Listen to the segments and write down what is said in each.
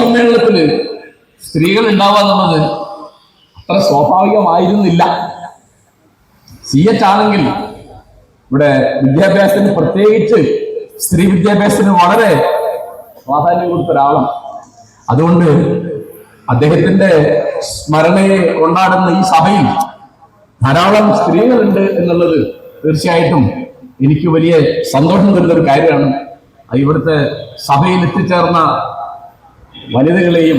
സമ്മേളനത്തിൽ സ്ത്രീകൾ ഉണ്ടാവുക എന്നുള്ളത് അത്ര സ്വാഭാവികമായിരുന്നില്ല. സി എച്ച് ആണെങ്കിൽ ഇവിടെ വിദ്യാഭ്യാസത്തിന് പ്രത്യേകിച്ച് സ്ത്രീ വിദ്യാഭ്യാസത്തിന് വളരെ പ്രാധാന്യം കൊടുത്ത ഒരാളാണ് അതുകൊണ്ട് അദ്ദേഹത്തിന്റെ സ്മരണയെ കൊണ്ടാടുന്ന ഈ സഭയിൽ ധാരാളം സ്ത്രീകളുണ്ട് എന്നുള്ളത് തീർച്ചയായിട്ടും എനിക്ക് വലിയ സന്തോഷം തരുന്ന ഒരു കാര്യമാണ്. ഇവിടുത്തെ സഭയിൽ എത്തിച്ചേർന്ന വനിതകളെയും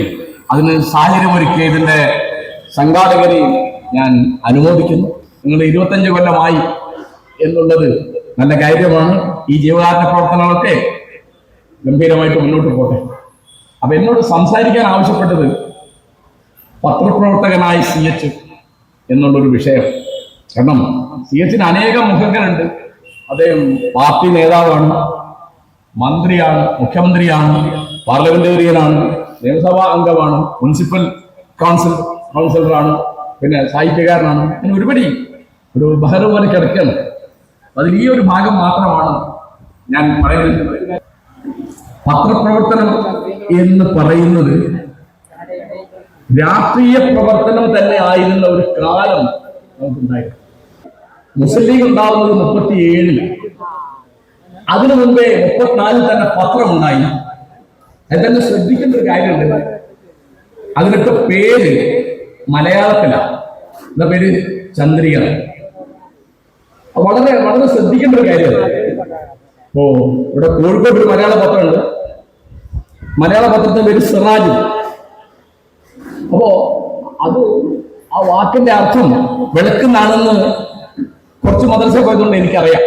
അതിന് സാഹചര്യമൊരുക്കിയതിന്റെ സംഘാടകരെയും ഞാൻ അനുമോദിക്കുന്നു. നിങ്ങൾ ഇരുപത്തഞ്ച് കൊല്ലമായി എന്നുള്ളത് നല്ല കാര്യമാണ് ഈ ജീവകാരുണ്യ പ്രവർത്തനങ്ങളൊക്കെ ഗംഭീരമായിട്ട് മുന്നോട്ട് പോട്ടെ. അപ്പൊ എന്നോട് സംസാരിക്കാൻ ആവശ്യപ്പെട്ടത് പത്രപ്രവർത്തകനായി സി എച്ച് എന്നുള്ളൊരു വിഷയം. കാരണം സി എച്ചിന് അനേകം മുഖങ്ങളുണ്ട്. അദ്ദേഹം പാർട്ടി നേതാവാണ് മന്ത്രിയാണ് മുഖ്യമന്ത്രിയാണ്. പാർലമെന്റേറിയനാണ് നിയമസഭാ അംഗമാണ് മുനിസിപ്പൽ കൗൺസിൽ കൗൺസിലറാണ് പിന്നെ സാഹിത്യകാരനാണ് അങ്ങനെ ഒരുപടി ഒരു ബഹർ പോലെ കിടക്കുകയാണ്. അതിൽ ഈ ഒരു ഭാഗം മാത്രമാണ് ഞാൻ പറയുന്നത്. പത്രപ്രവർത്തനം എന്ന് പറയുന്നത് രാഷ്ട്രീയ പ്രവർത്തനം തന്നെ ആയിരുന്ന ഒരു കാലം നമുക്കുണ്ടായിരുന്നു. മുസ്ലിം ലീഗ് ഉണ്ടാവുന്നത് മുപ്പത്തി ഏഴിൽ അതിനു മുമ്പേ മുപ്പത്തിനാലിൽ തന്നെ പത്രം പത്രമുണ്ടായി. ശ്രദ്ധിക്കുന്ന ശ്രദ്ധിക്കേണ്ട ഒരു കാര്യമുണ്ട്. അതിനൊക്കെ പേര് മലയാളത്തിലാണ് എന്താ പേര്? ചന്ദ്രിക. വളരെ വളരെ ശ്രദ്ധിക്കേണ്ട ഒരു കാര്യമാണ് ഓ ഇവിടെ കോഴിക്കോട് ഒരു മലയാള പത്രമുണ്ട്. മലയാള പത്രത്തിന്റെ പേര് സിറാജ്. അപ്പോ അത് ആ വാക്കിന്റെ അർത്ഥം വിളക്കുന്നാണെന്ന് കുറച്ച് മദ്രസ പോയതുകൊണ്ട് എനിക്കറിയാം.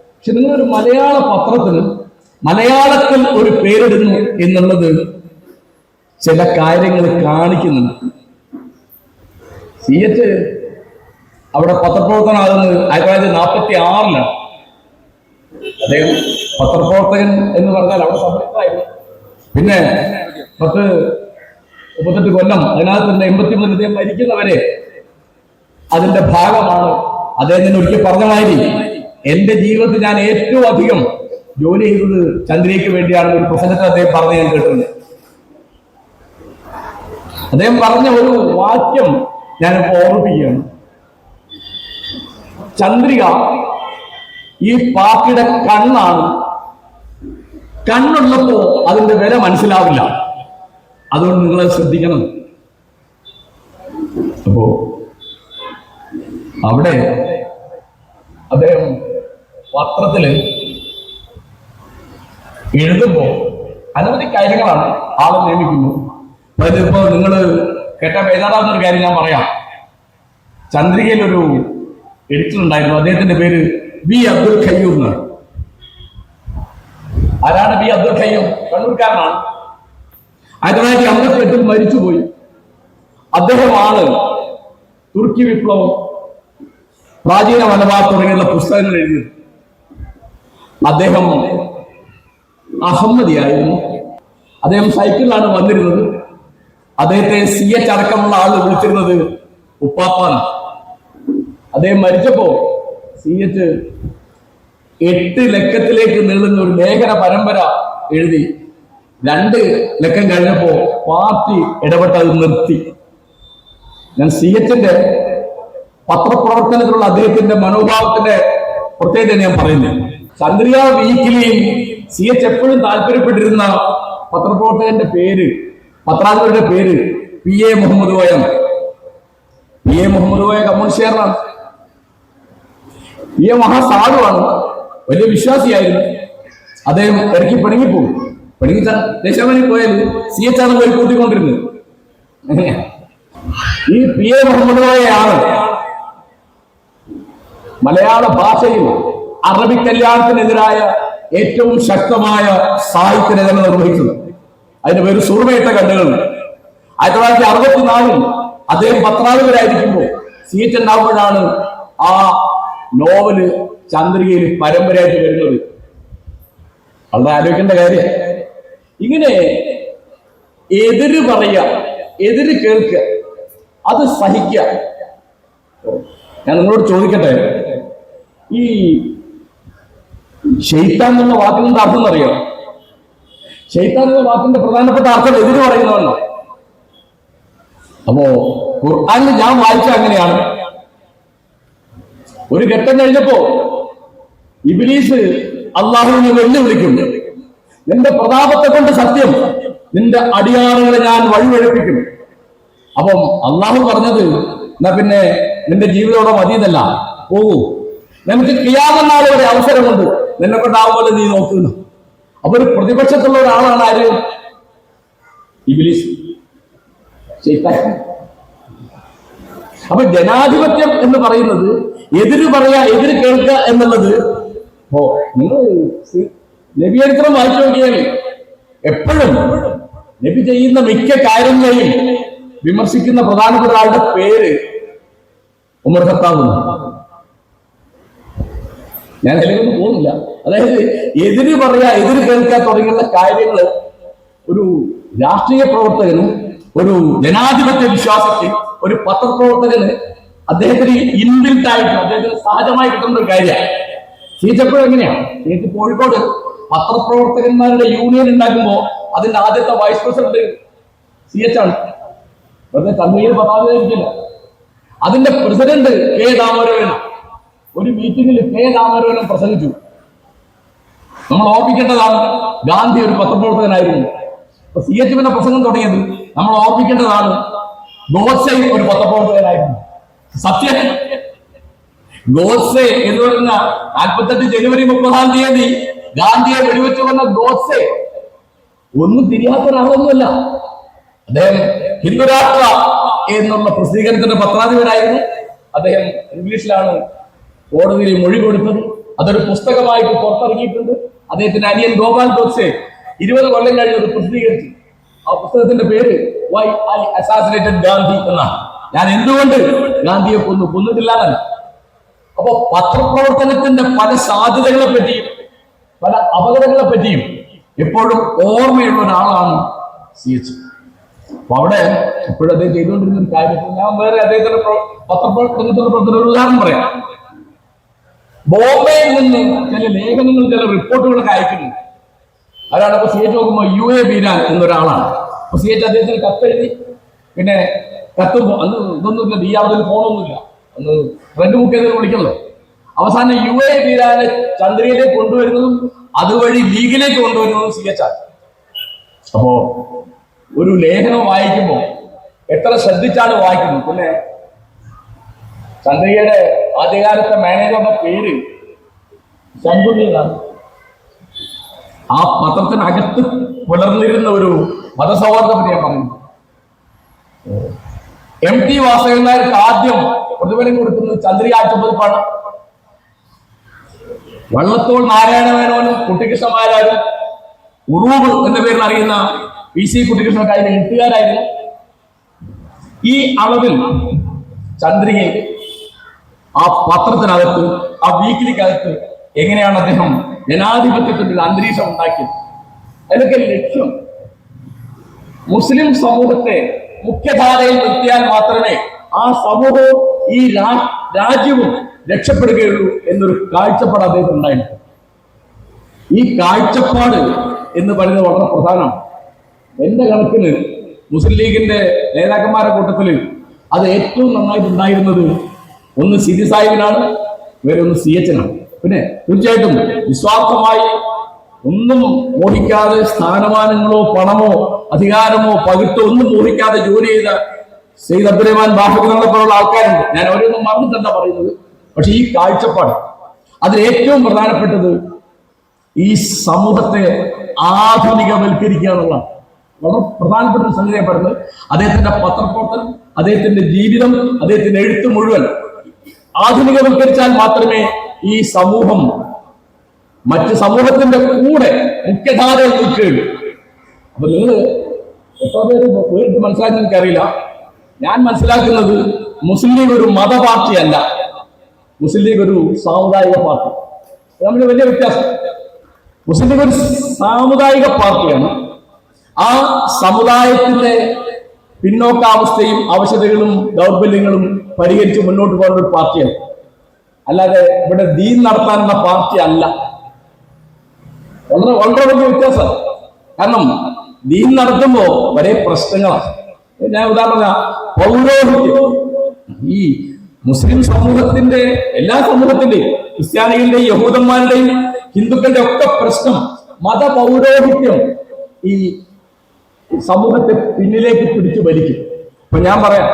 പക്ഷെ നിങ്ങളൊരു മലയാള പത്രത്തിന് മലയാളത്തിൽ ഒരു പേരിടുന്നു എന്നുള്ളത് ചില കാര്യങ്ങൾ കാണിക്കുന്നുണ്ട്. സി എച്ച് അവിടെ പത്രപ്രവർത്തനമാകുന്നത് ആയിരത്തി തൊള്ളായിരത്തി നാൽപ്പത്തി ആറിലാണ് അദ്ദേഹം പത്രപ്രവർത്തകൻ എന്ന് പറഞ്ഞാൽ അവിടെ സമയത്തായിരുന്നു പിന്നെ പത്ത് മുപ്പത്തെട്ട് കൊല്ലം അതിനകത്ത് തന്നെ എൺപത്തി മൂന്നിൽ അദ്ദേഹം മരിക്കുന്നവരെ അതിന്റെ ഭാഗമാണ് അദ്ദേഹം തന്നെ ഒരിക്കൽ പറഞ്ഞ മാതിരി. എന്റെ ജീവിതത്തിൽ ഞാൻ ഏറ്റവും അധികം ജോലി ചെയ്തത് ചന്ദ്രയ്ക്ക് വേണ്ടിയാണ് ഒരു പ്രസംഗത്തിൽ അദ്ദേഹം പറഞ്ഞ് ഞാൻ കേട്ടിട്ടുണ്ട്. അദ്ദേഹം പറഞ്ഞ ഒരു വാക്യം ഞാൻ ഓർമ്മിപ്പിക്കുകയാണ്. ചന്ദ്രിക ഈ പാർട്ടിയുടെ കണ്ണാണ്. കണ്ണുള്ളപ്പോ അതിന്റെ വില മനസ്സിലാവില്ല. അതുകൊണ്ട് നിങ്ങൾ ശ്രദ്ധിക്കണം. അപ്പോ അവിടെ അദ്ദേഹം പത്രത്തിൽ എഴുതുമ്പോ അനവധി കാര്യങ്ങളാണ് ആളെ നിയമിക്കുന്നു. അതായത് ഇപ്പൊ നിങ്ങൾ കേട്ട വേദാറാവുന്ന ഒരു കാര്യം ഞാൻ പറയാം. ചന്ദ്രികയിൽ ഒരു എഡിറ്റർ ഉണ്ടായിരുന്നു. അദ്ദേഹത്തിന്റെ പേര് വി അബ്ദുൽ ഖയ്യൂർ എന്നാണ്. ആരാണ് ബി അബ്ദുൽ ഖയ്യൂർ കണ്ണൂർക്കാരനാണ്. ആയിരത്തി തൊള്ളായിരത്തി അമ്പത്തി എട്ടിൽ മരിച്ചുപോയി അദ്ദേഹമാണ് തുർക്കി വിപ്ലവം പ്രാചീന മലബാർ തുടങ്ങിയുള്ള പുസ്തകങ്ങൾ എഴുതിയത്. അദ്ദേഹം അഹമ്മദിയായിരുന്നു. അദ്ദേഹം സൈക്കിളിലാണ് വന്നിരുന്നത്. അദ്ദേഹത്തെ സി എച്ച് അടക്കമുള്ള ആൾ വിളിച്ചിരുന്നത് ഉപ്പാപ്പാണ്. അദ്ദേഹം മരിച്ചപ്പോ സി എച്ച് എട്ട് ലക്കത്തിലേക്ക് നീളുന്ന ഒരു ലേഖന പരമ്പര എഴുതി. രണ്ട് ലക്കം കഴിഞ്ഞപ്പോ പാർട്ടി ഇടപെട്ട് അത് നിർത്തി. ഞാൻ സി എച്ചിന്റെ പത്രപ്രവർത്തനത്തിലുള്ള അദ്ദേഹത്തിന്റെ മനോഭാവത്തിന്റെ പ്രത്യേകത ഞാൻ പറയുന്നത്. ചന്ദ്രിക വീക്കിലിയും സി എച്ച് എപ്പോഴും താല്പര്യപ്പെട്ടിരുന്ന പത്രപ്രവർത്തകന്റെ പേര് പത്രാധിപരുടെ പേര് പി എ മുഹമ്മദ് കോയം. പി എ മുഹമ്മദ് കോയ കമ്മ്യൂണിസ്റ്റുകാരനാണ് പി എ മഹാസാധുവാണ്. വലിയ വിശ്വാസിയായിരുന്നു. അദ്ദേഹം ഇറക്കി പിണങ്ങിപ്പോകും. പിണങ്ങി ദേശാമനി പോയാൽ സി എച്ച് ആണ് പോയി കൂട്ടിക്കൊണ്ടിരുന്നത്. ഈ പി എ മുഹമ്മദ് കോയയാണ് മലയാള ഭാഷയിൽ അറബി കല്യാണത്തിനെതിരായ ഏറ്റവും ശക്തമായ സാഹിത്യ രചന നിർവഹിച്ചത്. അതിന്റെ പേര് സുറുമയിട്ട കണ്ണുകൾ. ആയിരത്തി തൊള്ളായിരത്തി അറുപത്തിനാലിൽ അദ്ദേഹം പത്രാധിപരായിരിക്കുമ്പോൾ സീറ്റ് ഉണ്ടാകുമ്പോഴാണ് ആ നോവൽ ചന്ദ്രികയിൽ പരമ്പരയായിട്ട് വരുന്നത്. വളരെ ആലോചിക്കേണ്ട കാര്യം. ഇങ്ങനെ എതിര് പറയുക എതിര് കേൾക്കുക അത് സഹിക്കുക. ഞാൻ നിങ്ങളോട് ചോദിക്കട്ടെ ഈ ഷെയ്ത്താൻ എന്നുള്ള വാക്കിന്റെ അർത്ഥം അറിയാം ഷെയ്ത്താൻ എന്ന വാക്കിന്റെ പ്രധാനപ്പെട്ട അർത്ഥം എതിര് പറയുന്നതല്ല അപ്പോ ഖുർആാനിൽ ഞാൻ വായിച്ച അങ്ങനെയാണ്. ഒരു ഘട്ടം കഴിഞ്ഞപ്പോ ഇബിലീസ് അള്ളാഹുവിനെ വെല്ലുവിളിക്കും. നിന്റെ പ്രതാപത്തെ കൊണ്ട് സത്യം നിന്റെ അടിയാറുകളെ ഞാൻ വഴിവഴിപ്പിക്കും അപ്പം അള്ളാഹു പറഞ്ഞത് എന്നാ പിന്നെ നിന്റെ ജീവിതത്തോടെ മതിയെന്നല്ല. പോകൂ. നമുക്ക് കിയാമെന്നാൾ ഒരു അവസരമുണ്ട്. നിന്നെ കൊണ്ടാവുമ്പോൾ നീ നോക്കുന്നു അപ്പൊ ഒരു പ്രതിപക്ഷത്തുള്ള ഒരാളാണ് ആര്. അപ്പൊ ജനാധിപത്യം എന്ന് പറയുന്നത് എതിര് പറയാ എതിര് കേൾക്കുക എന്നുള്ളത് ഓ നിങ്ങൾ നബിചരിത്രം വായിച്ചു നോക്കിയാൽ എപ്പോഴും നബി ചെയ്യുന്ന മിക്ക കാര്യങ്ങളെയും വിമർശിക്കുന്ന പ്രധാനപ്പെട്ട ആളുടെ പേര് ഉമർ ഖത്താബ്. ഞാൻ അതിലേക്കൊന്നും പോകുന്നില്ല. അതായത് എതിര് പറയാ എതിര് കേൾക്കാൻ തുടങ്ങിയുള്ള കാര്യങ്ങൾ ഒരു രാഷ്ട്രീയ പ്രവർത്തകനും ഒരു ജനാധിപത്യ വിശ്വാസത്തിൽ ഒരു പത്രപ്രവർത്തകന് അദ്ദേഹത്തിന് ഇൻബിൽറ്റ് ആയിട്ട് അദ്ദേഹത്തിന് സഹജമായി കിട്ടുന്ന ഒരു കാര്യമാണ്. സീറ്റപ്പോഴും എങ്ങനെയാണ് സീറ്റ് കോഴിക്കോട് പത്രപ്രവർത്തകന്മാരുടെ യൂണിയൻ ഉണ്ടാക്കുമ്പോൾ അതിന്റെ ആദ്യത്തെ വൈസ് പ്രസിഡന്റ് സി എച്ച് ആണ്. വെറുതെ തണ്ണീർ പതാക അതിന്റെ പ്രസിഡന്റ് കെ ദാമോദരനാണ്. ഒരു മീറ്റിംഗിൽ കെ ദാമോദരൻ പ്രസംഗിച്ചു. നമ്മൾ ഓർമ്മിക്കേണ്ടതാണ് ഗാന്ധി ഒരു പത്രപ്രവർത്തകനായിരുന്നു. അപ്പൊ സി എച്ച് പിന്നെ പ്രസംഗം തുടങ്ങിയത് നമ്മൾ ഓർമ്മിക്കേണ്ടതാണ് ഗോഡ്സെ ഒരു പത്രപ്രവർത്തകനായിരുന്നു. സത്യം ഗോഡ്സെ എന്ന് പറയുന്ന നാൽപ്പത്തെട്ട് ജനുവരി മുപ്പതാം തീയതി ഗാന്ധിയെ വെടിവെച്ചു വന്ന ഗോഡ്സെ ഒന്നും തിരിയാത്ത ഒരാളൊന്നുമല്ല അദ്ദേഹം ഹിന്ദുരാഷ്ട്ര എന്നുള്ള പ്രസിദ്ധീകരണത്തിന്റെ പത്രാധിപരായിരുന്നു അദ്ദേഹം ഇംഗ്ലീഷിലാണ് കോടതിയിൽ മൊഴി കൊടുത്തത്. അതൊരു പുസ്തകമായിട്ട് പുറത്തിറങ്ങിയിട്ടുണ്ട്. അദ്ദേഹത്തിന്റെ അനിയൻ ഗോപാൽ ഗോഡ്സെ ഇരുപത് കൊല്ലം കഴിഞ്ഞ് അത് പ്രസിദ്ധീകരിച്ചു. ആ പുസ്തകത്തിന്റെ പേര് വൈ ഐ അസാസിനേറ്റഡ് ഗാന്ധി എന്നാണ്. ഞാൻ എന്തുകൊണ്ട് ഗാന്ധിയെ കൊന്നു? കൊന്നിട്ടില്ല അപ്പൊ പത്രപ്രവർത്തനത്തിന്റെ പല സാധ്യതകളെ പറ്റിയും പല അപകടങ്ങളെ പറ്റിയും എപ്പോഴും ഓർമ്മയുള്ള ഒരാളാണ് സി എച്ച്. അപ്പൊ അവിടെ ഇപ്പോഴും അദ്ദേഹം ചെയ്തുകൊണ്ടിരുന്ന ഒരു കാര്യത്തിൽ ഞാൻ വേറെ അദ്ദേഹത്തിന്റെ പ്രവ- പത്രപ്രവർത്തനത്തിന്റെ പ്രവർത്തന ഉദാഹരണം പറയാം. ബോംബെയിൽ നിന്ന് ചില ലേഖനങ്ങൾ ചില റിപ്പോർട്ടുകളൊക്കെ അയക്കുന്നു അതാണ് അപ്പൊ സി എച്ച് നോക്കുമ്പോൾ യു എ ബീരാൻ എന്നൊരാളാണ്. അപ്പൊ സി എച്ച് അദ്ദേഹത്തിന് കത്തെഴുതി. പിന്നെ കത്തുമ്പോ അന്ന് ഇതൊന്നുമില്ല ബി ആവതിൽ ഫോണൊന്നുമില്ല. അന്ന് റെഡ് ബുക്ക് ചെയ്ത് വിളിക്കണല്ലോ അവസാനം യു എ ബീരാനെ ചന്ദ്രയിലേക്ക് കൊണ്ടുവരുന്നതും അതുവഴി ലീഗിലേക്ക് കൊണ്ടുവരുന്നതും സി എച്ച് ആണ്. അപ്പോ ഒരു ലേഖനം വായിക്കുമ്പോൾ എത്ര ശ്രദ്ധിച്ചാണ് വായിക്കുന്നത്? പിന്നെ ചന്ദ്രികയുടെ ആദ്യകാലത്തെ മാനേജറുടെ പേര് ശങ്കുലി എന്നാണ് ആ പത്രത്തിനകത്ത് പുലർന്നിരുന്ന ഒരു മതസൗഹാർദ്ദം ഞാൻ പറഞ്ഞു. എം ടി വാസകൻ നായർക്ക് ആദ്യം പ്രതിഫലം കൊടുക്കുന്നത് ചന്ദ്രിക ആഴ്ചപ്പതിപ്പാണ് വള്ളത്തോൾ നാരായണ മേനോനും കുട്ടിക്കൃഷ്ണമാരാരും ഉറൂബ് എന്ന പേരിൽ അറിയുന്ന പി സി കുട്ടികൃഷ്ണക്കാരുടെ എഴുത്തുകാരായിരുന്നു. ഈ അളവിൽ ചന്ദ്രികയിൽ ആ പത്രത്തിനകത്ത് ആ വീക്കിലിക്കകത്ത് എങ്ങനെയാണ് അദ്ദേഹം ജനാധിപത്യത്തിന്റെ ഒരു അന്തരീക്ഷം ഉണ്ടാക്കിയത്? അതിനൊക്കെ ലക്ഷ്യം. മുസ്ലിം സമൂഹത്തെ മുഖ്യധാരയിൽ നിർത്തിയാൽ മാത്രമേ ആ സമൂഹവും ഈ രാജ്യവും രക്ഷപ്പെടുകയുള്ളൂ എന്നൊരു കാഴ്ചപ്പാട് അദ്ദേഹത്തിന് ഉണ്ടായിട്ടുണ്ട് ഈ കാഴ്ചപ്പാട് എന്ന് പറയുന്നത് വളരെ പ്രധാനമാണ്. എന്റെ കണക്കിന് മുസ്ലിം ലീഗിന്റെ നേതാക്കന്മാരുടെ കൂട്ടത്തിൽ അത് ഏറ്റവും നന്നായിട്ട് ഒന്ന് സിരി സാഹിബിനാണ് വേറെ ഒന്ന് സി എച്ചിനാണ്. പിന്നെ തീർച്ചയായിട്ടും നിസ്വാർത്ഥമായി ഒന്നും മോഹിക്കാതെ സ്ഥാനമാനങ്ങളോ പണമോ അധികാരമോ പകിട്ടോ ഒന്നും മോഹിക്കാതെ ജോലി ചെയ്ത സെയ്ദ് അബ്ദുറഹ്മാൻ ബാഹുബിനെ പോലുള്ള ആൾക്കാരുണ്ട്. ഞാൻ ഓരോന്നും മറന്നിട്ടല്ല പറയുന്നത്. പക്ഷെ ഈ കാഴ്ചപ്പാട് അതിൽ ഏറ്റവും പ്രധാനപ്പെട്ടത് ഈ സമൂഹത്തെ ആധുനികവൽക്കരിക്കുക എന്നുള്ളതാണ്. വളരെ പ്രധാനപ്പെട്ട ഒരു സംഗതിയാണ് പറയുന്നത്. അദ്ദേഹത്തിന്റെ പത്രപ്രവർത്തനം അദ്ദേഹത്തിന്റെ ജീവിതം അദ്ദേഹത്തിന്റെ എഴുത്ത് മുഴുവൻ ആധുനികവൽക്കരിച്ചാൽ മാത്രമേ ഈ സമൂഹം മറ്റ് സമൂഹത്തിന്റെ കൂടെ മുഖ്യധാരയിൽ നിൽക്കുകയുള്ളൂ. അപ്പൊ നിങ്ങൾ എത്ര പേര് പേരിട്ട് മനസ്സിലാക്കി എനിക്കറിയില്ല. ഞാൻ മനസ്സിലാക്കുന്നത് മുസ്ലിം ലീഗ് ഒരു മത പാർട്ടിയല്ല മുസ്ലിം ലീഗ് ഒരു സാമുദായിക പാർട്ടി. തമ്മിൽ വലിയ വ്യത്യാസം. മുസ്ലിം ലീഗ് ഒരു സാമുദായിക പാർട്ടിയാണ്. ആ സമുദായത്തിന്റെ പിന്നോക്കാവസ്ഥയും ആവശ്യതകളും ദൗർബല്യങ്ങളും പരിഹരിച്ച് മുന്നോട്ട് പോകുന്ന ഒരു പാർട്ടിയാണ്. അല്ലാതെ ഇവിടെ ദീൻ നടത്താനുള്ള പാർട്ടി അല്ല. വളരെ വളരെ വലിയ വ്യത്യാസം. കാരണം ദീൻ നടത്തുമ്പോ വരെ പ്രശ്നങ്ങളാണ്. ഞാൻ ഉദാഹരണ പൗരോഹിത്യം. ഈ മുസ്ലിം സമൂഹത്തിന്റെ എല്ലാ സമൂഹത്തിന്റെയും ക്രിസ്ത്യാനികളുടെയും യഹൂദന്മാരുടെയും ഹിന്ദുക്കളുടെ ഒക്കെ പ്രശ്നം മത പൗരോഹിത്യം ഈ സമൂഹത്തെ പിന്നിലേക്ക് പിടിച്ചു വലിക്കും. അപ്പൊ ഞാൻ പറയാം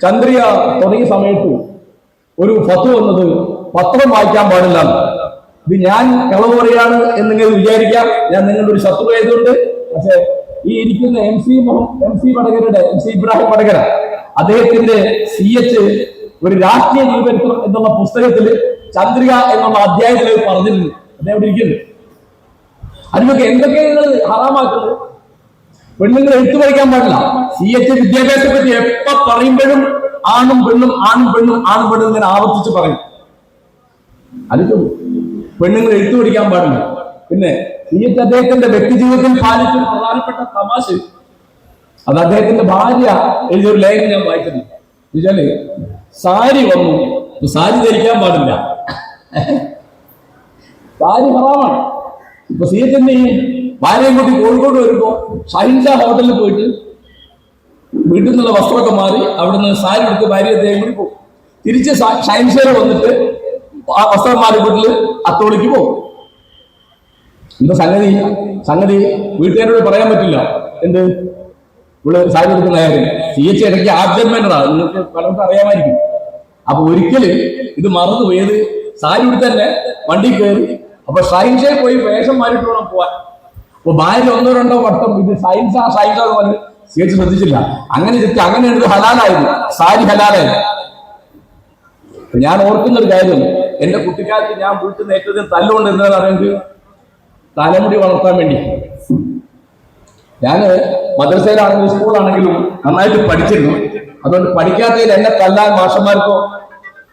ചന്ദ്രിയ തുടങ്ങിയ സമയത്ത് ഒരു ഫത്ത് വന്നത് പത്രം വായിക്കാൻ പാടില്ല ഇത് ഞാൻ കളവ് പറയാണ് എന്ന് നിങ്ങൾ വിചാരിക്കാം ഞാൻ നിങ്ങളുടെ ഒരു ശത്രു ആയതുകൊണ്ട് പക്ഷെ ഈ ഇരിക്കുന്ന എം സി എം സി വടകരയുടെ എം സി ഇബ്രാഹിം വടകര അദ്ദേഹത്തിന്റെ സി എച്ച് ഒരു രാഷ്ട്രീയ ജീവിതം എന്നുള്ള പുസ്തകത്തിൽ ചന്ദ്രിക എന്നുള്ള അധ്യായത്തിൽ പറഞ്ഞിരുന്നു അദ്ദേഹം ഇരിക്കുന്നു. അതിനൊക്കെ എന്തൊക്കെയാണ് നിങ്ങൾ ഹറാമാക്കുന്നത്? പെണ്ണുങ്ങൾ എഴുത്തു പഠിക്കാൻ പാടില്ല. സി എച്ച് വിദ്യാഭ്യാസത്തെ പറ്റി എപ്പ പറയുമ്പോഴും ആണും പെണ്ണും ആണും പെണ്ണും ആണും പെണ്ണും ഇങ്ങനെ ആവർത്തിച്ച് പറയും. അതിപ്പോ പെണ്ണുങ്ങൾ എഴുത്തു പഠിക്കാൻ പാടില്ല. പിന്നെ സി എച്ച് അദ്ദേഹത്തിന്റെ വ്യക്തി ജീവിതത്തിൽ പാലിച്ച പ്രധാനപ്പെട്ട തമാശ അത് അദ്ദേഹത്തിന്റെ ഭാര്യ എഴുതിയൊരു ലേഖനം ഞാൻ വായിക്കുന്നു സാരി വന്നു. സാരി ധരിക്കാൻ പാടില്ല. സാരി ഹറാമാണ് ഇപ്പൊ സി എച്ച് എന്ത് ചെയ്യും ഭാര്യയും കൂട്ടി കോഴിക്കോട് വരുമ്പോ ഷൈൻഷ ഹോട്ടലിൽ പോയിട്ട് വീട്ടിൽ നിന്നുള്ള വസ്ത്രമൊക്കെ മാറി അവിടെ നിന്ന് സാരി എടുത്ത് ഭാര്യ അദ്ദേഹം കൂടി പോകും. തിരിച്ച് ഷൈൻഷയിൽ വന്നിട്ട് ആ വസ്ത്രം മാറി വീട്ടിൽ അത്തോളിക്ക് പോകും. എന്താ സംഗതി? സംഗതി വീട്ടുകാരോട് പറയാൻ പറ്റില്ല. എന്ത്? ഇവിടെ സാരി എടുക്കുന്ന കാര്യം സി എച്ച് ഇടയ്ക്ക് ആബ്ജർമെന്ററാണ് നിങ്ങൾക്ക് പലർക്കും അറിയാമായിരിക്കും. അപ്പൊ ഒരിക്കൽ ഇത് മറന്നു പോയത് സാരി എടുത്ത് തന്നെ വണ്ടി കയറി. അപ്പൊ ഷൈൻഷയിൽ പോയി വേഷം മാറിയിട്ട് വേണം പോവാൻ. അപ്പൊ ഭാര്യ ഒന്നോ രണ്ടോ വട്ടം ഇത് സയൻസാ സയൻസാ എന്ന് പറഞ്ഞ് ചേച്ചി ശ്രദ്ധിച്ചില്ല. അങ്ങനെ ചെത്തി അങ്ങനെ എടുത്ത് ഹലാലായത് സാരി ഹലാലായത് ഞാൻ ഓർക്കുന്ന ഒരു കാര്യം. എന്റെ കുട്ടിക്കാലത്ത് ഞാൻ വീട്ടിൽ നിന്ന് ഏറ്റവും തല്ലുകൊണ്ട് എന്താണെന്ന് പറയുന്നത് തലമുടി വളർത്താൻ വേണ്ടി. ഞാൻ മദ്രസയിലാണെങ്കിലും സ്കൂളാണെങ്കിലും നന്നായിട്ട് പഠിച്ചിരുന്നു. അതുകൊണ്ട് പഠിക്കാത്തതിൽ എന്നെ തല്ലാൻ മാഷന്മാർക്കോ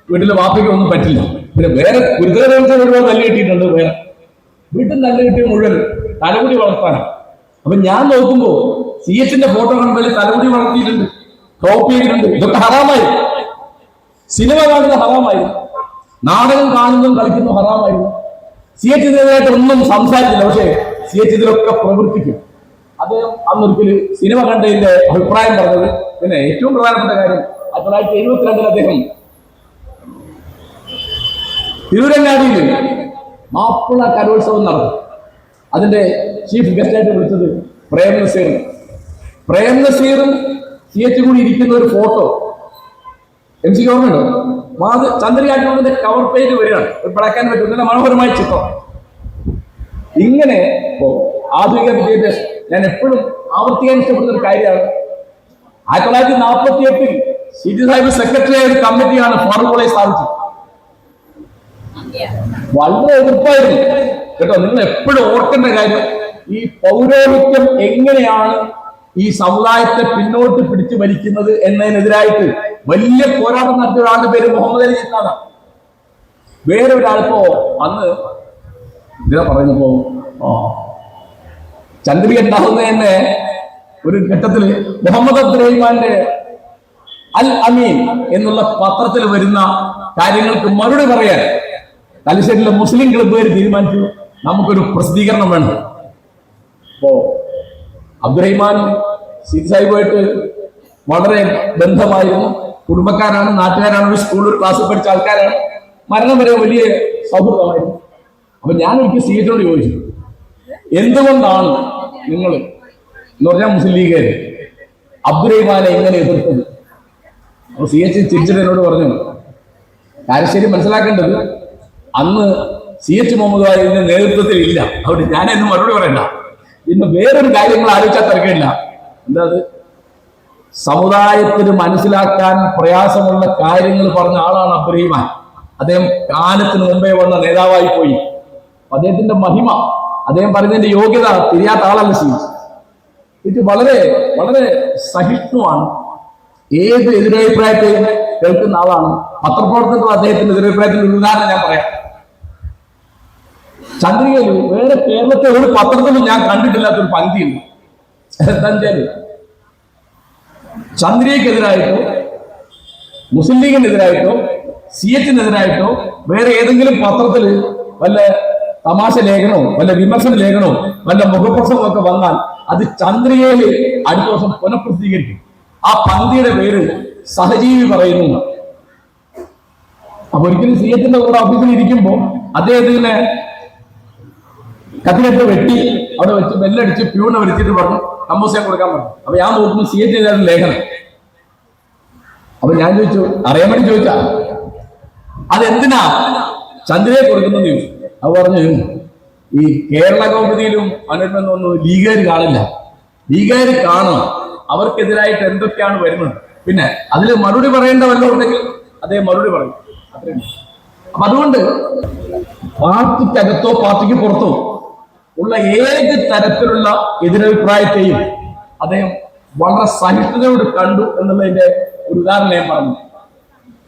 വീട്ടിലെ വാപ്പയ്ക്കോ ഒന്നും പറ്റില്ല. പിന്നെ വേറെ ഗുരുതര തല്ല് കിട്ടിയിട്ടുണ്ട് വേറെ. വീട്ടിൽ നല്ല കിട്ടിയ മുഴുവൻ തലമുടി വളർത്താനാണ് അപ്പൊ ഞാൻ നോക്കുമ്പോ സി എച്ചിന്റെ ഫോട്ടോ കണ്ടതിൽ തലമുടി വളർത്തിയിട്ടുണ്ട് ക്രോപ്പ് ചെയ്തിട്ടുണ്ട്. ഇതൊക്കെ ഹറാമായി. സിനിമ കാണുന്ന ഹറാമായി. നാടകം കാണുന്നതും കളിക്കുന്നതും ഹറാമായി. സി എച്ച് ഇതിനെതിരായിട്ട് ഒന്നും സംസാരിച്ചില്ല പക്ഷേ സി എച്ച് ഇതിലൊക്കെ പ്രവർത്തിക്കും. അദ്ദേഹം അന്നൊരിക്കൽ സിനിമ കണ്ടതിന്റെ അഭിപ്രായം പറഞ്ഞത് പിന്നെ ഏറ്റവും പ്രധാനപ്പെട്ട കാര്യം ആയിരത്തി തൊള്ളായിരത്തി എഴുപത്തിരണ്ടിൽ അദ്ദേഹം തിരുവരങ്ങാടിയിൽ മാപ്പിള കലോത്സവം നടന്നു. അതിന്റെ ചീഫ് ഗസ്റ്റായിട്ട് വിളിച്ചത് പ്രേം നസീർ. പ്രേം നസീറും സി എച്ച് കൂടി ഇരിക്കുന്ന ഒരു ഫോട്ടോ എം സി ഓർമ്മയുണ്ടോ? മാത് ചന്ദ്രയാറ്റോണിന്റെ കവർ പേജ് വരികയാണ്. ഒരു പിളക്കാൻ പറ്റും. നല്ല മനോഹരമായ ചിത്രം. ഇങ്ങനെ ഇപ്പോ ആധുനിക വിദ്യാഭ്യാസം. ഞാൻ എപ്പോഴും ആവർത്തിക്കാൻ ഇഷ്ടപ്പെടുന്ന ഒരു കാര്യമാണ്. ആയിരത്തി തൊള്ളായിരത്തി നാൽപ്പത്തി എട്ടിൽ സിറ്റി സാഹിബ് സെക്രട്ടറി ആയ ഒരു കമ്മിറ്റിയാണ് ഫാറൂഖ് സ്ഥാപിച്ചത്. വളരെ എതിർപ്പായിരുന്നു. കേട്ടോ നിങ്ങൾ എപ്പോഴും ഓർക്കേണ്ട കാര്യം ഈ പൗരോഹിത്യം എങ്ങനെയാണ് ഈ സമുദായത്തെ പിന്നോട്ട് പിടിച്ചു വലിക്കുന്നത് എന്നതിനെതിരായിട്ട് വലിയ പോരാട്ടം നടത്തിയ ഒരാളുടെ പേര് മുഹമ്മദ് അലി ജിന്നാണ് വേറെ ഒരാളിപ്പോ അന്ന് ഇതാ പറയുന്നപ്പോ ചന്ദ്രിക ഉണ്ടാകുന്ന തന്നെ ഒരു ഘട്ടത്തിൽ മുഹമ്മദ് അബ്ദുറഹിമാന്റെ അൽ അമീൻ എന്നുള്ള പത്രത്തിൽ വരുന്ന കാര്യങ്ങൾക്ക് മറുപടി പറയാൻ തലശ്ശേരിയിലെ മുസ്ലിം ക്ലബ്ബുകാർ തീരുമാനിച്ചു. നമുക്കൊരു പ്രസിദ്ധീകരണം വേണം. അപ്പോ അബ്ദുറഹിമാൻ സീത് സാഹിബുമായിട്ട് വളരെ ബന്ധമായിരുന്നു. കുടുംബക്കാരാണ് നാട്ടുകാരാണ് ഒരു സ്കൂളിൽ ഒരു ക്ലാസ്സിൽ പഠിച്ച ആൾക്കാരാണ്. മരണം വരെ വലിയ സൗഹൃദമായിരുന്നു. അപ്പൊ ഞാൻ എനിക്ക് സീറ്റിനോട് ചോദിച്ചു എന്തുകൊണ്ടാണ് നിങ്ങൾ എന്ന് പറഞ്ഞാൽ മുസ്ലിം ലീഗുകാര് അബ്ദുറഹിമാനെ എങ്ങനെ എതിർത്തത്? അപ്പൊ സി എച്ച് തിരിച്ചിട്ട് എന്നോട് പറഞ്ഞു കാരശ്ശേരി മനസ്സിലാക്കേണ്ടത് അന്ന് സി എച്ച് മുഹമ്മദ് വാലിന്റെ നേതൃത്വത്തിൽ ഇല്ല. അതുകൊണ്ട് ഞാനെന്ന് മറുപടി പറയണ്ട. ഇന്ന് വേറൊരു കാര്യങ്ങൾ ആലോചിച്ചാൽ തിരക്കില്ല. എന്താ അത്? സമുദായത്തിന് മനസ്സിലാക്കാൻ പ്രയാസമുള്ള കാര്യങ്ങൾ പറഞ്ഞ ആളാണ് അബ്രഹിമാൻ. അദ്ദേഹം കാലത്തിന് മുമ്പേ വന്ന നേതാവായി പോയി. അദ്ദേഹത്തിന്റെ മഹിമ അദ്ദേഹം പറഞ്ഞതിന്റെ യോഗ്യത തിരിയാത്ത ആളല്ല സി. ഇത് വളരെ വളരെ സഹിഷ്ണുവാണ്. ഏത് എതിരഭിപ്രായത്തെയും കേൾക്കുന്ന ആളാണ്. പത്രപ്രവർത്തകർ അദ്ദേഹത്തിന്റെ എതിരഭിപ്രായത്തിൽ ഉദാഹരണം ഞാൻ പറയാം. ചന്ദ്രികയിൽ വേറെ കേരളത്തെ ഒരു പത്രത്തിലും ഞാൻ കണ്ടിട്ടില്ലാത്തൊരു പങ്ക്തിയുണ്ട്. എന്താ ചന്ദ്രികക്കെതിരായിട്ടോ മുസ്ലിം ലീഗിനെതിരായിട്ടോ സി എച്ചിനെതിരായിട്ടോ വേറെ ഏതെങ്കിലും പത്രത്തിൽ വല്ല തമാശ ലേഖനവും വല്ല വിമർശന ലേഖനവും വല്ല മുഖപ്രസവവും ഒക്കെ വന്നാൽ അത് ചന്ദ്രികയിൽ അടുത്ത ദിവസം പുനഃപ്രസിദ്ധീകരിക്കും. ആ പന്തിയുടെ പേര് സഹജീവി പറയുന്നു. അപ്പൊ ഒരിക്കലും സി എച്ചിന്റെ കൂടെ ഓഫീസിൽ ഇരിക്കുമ്പോ അദ്ദേഹത്തിന് കത്തിലെട്ട് വെട്ടി അവിടെ വെച്ച് ബെല്ലടിച്ച് പ്യൂണിനെ വിളിച്ചിട്ട് പറഞ്ഞു കമ്പോസിയാൻ കൊടുക്കാൻ പറഞ്ഞു. അപ്പൊ ഞാൻ നോക്കുന്നു സി എച്ച് ചെയ്ത ലേഖനം. അപ്പൊ ഞാൻ ചോദിച്ചു അറിയാൻ വേണ്ടി ചോദിച്ചാ? അതെന്തിനാ? ചന്ദ്രയെ കൊടുക്കുന്നത് ചോദിച്ചു. അത് പറഞ്ഞു ഈ കേരള കൗമുദിയിലും മനോരമൊന്നും ലീഗുകാർ കാണില്ല. ലീഗുകാർ കാണണം. അവർക്കെതിരായിട്ട് എന്തൊക്കെയാണ് വരുന്നത്? പിന്നെ അതിൽ മറുപടി പറയേണ്ട വല്ലതും ഉണ്ടെങ്കിൽ അദ്ദേഹം മറുപടി പറയും. അത്രയും. അപ്പൊ അതുകൊണ്ട് പാർട്ടിക്കകത്തോ പാർട്ടിക്ക് പുറത്തോ ഉള്ള ഏത് തരത്തിലുള്ള എതിരഭിപ്രായത്തെയും അദ്ദേഹം വളരെ സഹിഷ്ണുതയോട് കണ്ടു എന്നുള്ളതിന്റെ ഒരു ഉദാഹരണം ഞാൻ പറഞ്ഞു.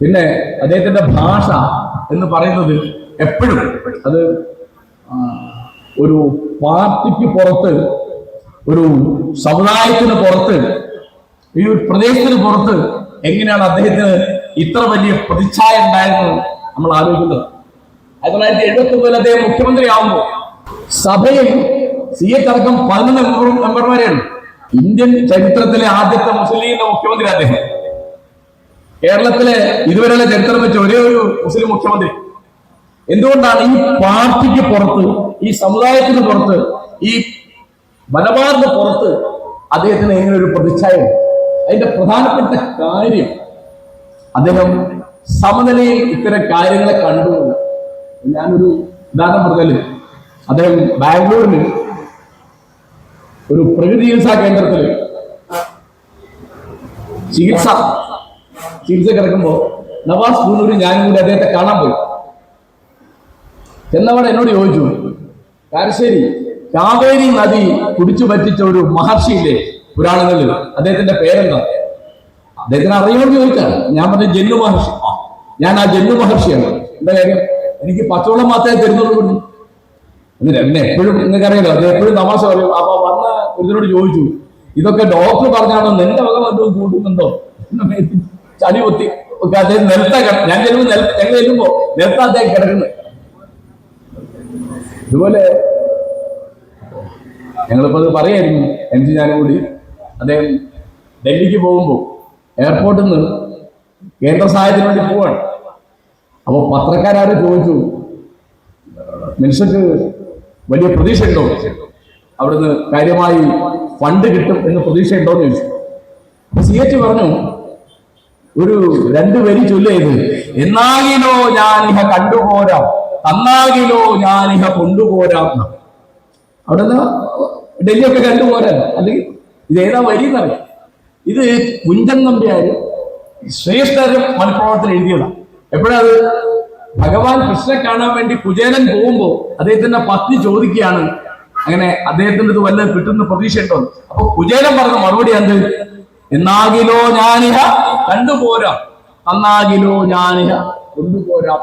പിന്നെ അദ്ദേഹത്തിന്റെ ഭാഷ എന്ന് പറയുന്നത് എപ്പോഴും അത് ഒരു പാർട്ടിക്ക് പുറത്ത് ഒരു സമുദായത്തിന് പുറത്ത് ഈ ഒരു പ്രദേശത്തിന് പുറത്ത് എങ്ങനെയാണ് അദ്ദേഹത്തിന് ഇത്ര വലിയ പ്രതിച്ഛായ ഉണ്ടായെന്ന് നമ്മൾ ആലോചിക്കുന്നത്? ആയിരത്തി തൊള്ളായിരത്തി എഴുപത്തി ഒമ്പതിൽ അദ്ദേഹം മുഖ്യമന്ത്രിയാവുമ്പോൾ സഭയിൽ സി എ അടക്കം പതിനൊന്ന് മെമ്പർ മെമ്പർമാരെയാണ് ഇന്ത്യൻ ചരിത്രത്തിലെ ആദ്യത്തെ മുസ്ലിം മുഖ്യമന്ത്രി അദ്ദേഹം. കേരളത്തിലെ ഇതുവരെയുള്ള ചരിത്രം വെച്ച ഒരേ ഒരു മുസ്ലിം മുഖ്യമന്ത്രി. എന്തുകൊണ്ടാണ് ഈ പാർട്ടിക്ക് പുറത്ത് ഈ സമുദായത്തിന് പുറത്ത് ഈ മലബാറിന് പുറത്ത് അദ്ദേഹത്തിന് എങ്ങനെ ഒരു പ്രതിച്ഛായ? അതിന്റെ പ്രധാനപ്പെട്ട കാര്യം അദ്ദേഹം സമനിലയിൽ ഇത്തരം കാര്യങ്ങളെ കണ്ടു ഞാനൊരു ഉദാഹരണം പറഞ്ഞാൽ അദ്ദേഹം ബാംഗ്ലൂരിൽ ഒരു പ്രകൃതി ചികിത്സാ കേന്ദ്രത്തിൽ ചികിത്സ ചികിത്സ കിടക്കുമ്പോ നവാസ് കൂനൂരി ഞാനും കൂടി അദ്ദേഹത്തെ കാണാൻ പോയി. എന്നവടെ എന്നോട് ചോദിച്ചു കാരശ്ശേരി കാവേരി നദി കുടിച്ചു പറ്റിച്ച ഒരു മഹർഷിയില്ലേ പുരാണങ്ങളിൽ? അദ്ദേഹത്തിന്റെ പേരെന്താ? അദ്ദേഹത്തിന് അറിയുമെന്ന് ചോദിച്ചാണ്. ഞാൻ പറഞ്ഞ ജന്നു മഹർഷി. ഞാൻ ആ ജന്നു മഹർഷിയാണ്. എന്താ കാര്യം? എനിക്ക് പച്ചവെള്ളം മാത്രമേ തരുന്നുള്ളൂ. പിന്നെ എപ്പോഴും നിങ്ങൾക്കറിയാലോ അത് എപ്പോഴും തമാശ പറയും. അപ്പൊ വന്ന ഒരുതിനോട് ചോദിച്ചു ഇതൊക്കെ ഡോക്ടർ പറഞ്ഞാണോ? നിന്റെ വക മറ്റും കൂട്ടുന്നുണ്ടോ ചളി ഒത്തി അദ്ദേഹം നിലത്താ ഞാൻ ചെല്ലുമ്പോ നില ഞങ്ങൾ ചെല്ലുമ്പോ നിലത്താ അദ്ദേഹം കിടക്കുന്നത് ഇതുപോലെ ഞങ്ങളിപ്പോ അത് പറയായിരുന്നു. എം ജി ഞാനും കൂടി അദ്ദേഹം ഡൽഹിക്ക് പോകുമ്പോൾ എയർപോർട്ടിൽ നിന്ന് കേന്ദ്ര സഹായത്തിന് വേണ്ടി പോവാണ്. അപ്പോൾ പത്രക്കാരും ചോദിച്ചു മനുഷ്യർക്ക് വലിയ പ്രതീക്ഷയുണ്ടോ? അവിടുന്ന് കാര്യമായി ഫണ്ട് കിട്ടും എന്ന് പ്രതീക്ഷയുണ്ടോ എന്ന് ചോദിച്ചു. സി എച്ച് പറഞ്ഞു ഒരു രണ്ടു വരി ചൊല്ലേത് എന്നാകിലോ ഞാൻ ഇഹ കണ്ടുപോരാം തന്നാകിലോ ഇഹ കൊണ്ടുപോരാം. അവിടുന്ന് ഡൽഹിയൊക്കെ കണ്ടുപോരാൻ അല്ലെങ്കിൽ ഇത് ഏതാ വരി എന്നറിയാം ഇത് കുഞ്ചൻ നമ്പ്യാര് ശ്രേഷ്ഠരും മലപ്രവർത്തനം എഴുതിയതാണ് എപ്പോഴത് ഭഗവാൻ കൃഷ്ണനെ കാണാൻ വേണ്ടി കുചേരൻ പോകുമ്പോൾ അദ്ദേഹത്തിന്റെ പത്നി ചോദിക്കുകയാണ്. അങ്ങനെ അദ്ദേഹത്തിന്റെ ഇത് വല്ലതും കിട്ടുന്ന പ്രതീക്ഷ ഉണ്ടോ അപ്പൊ കുചേരൻ പറഞ്ഞ മറുപടി എന്ത്? എന്നാകിലോ ഞാനിഹ കണ്ടുപോരാം. നന്നാകിലോ ഞാനിഹ കൊണ്ടുപോരാം.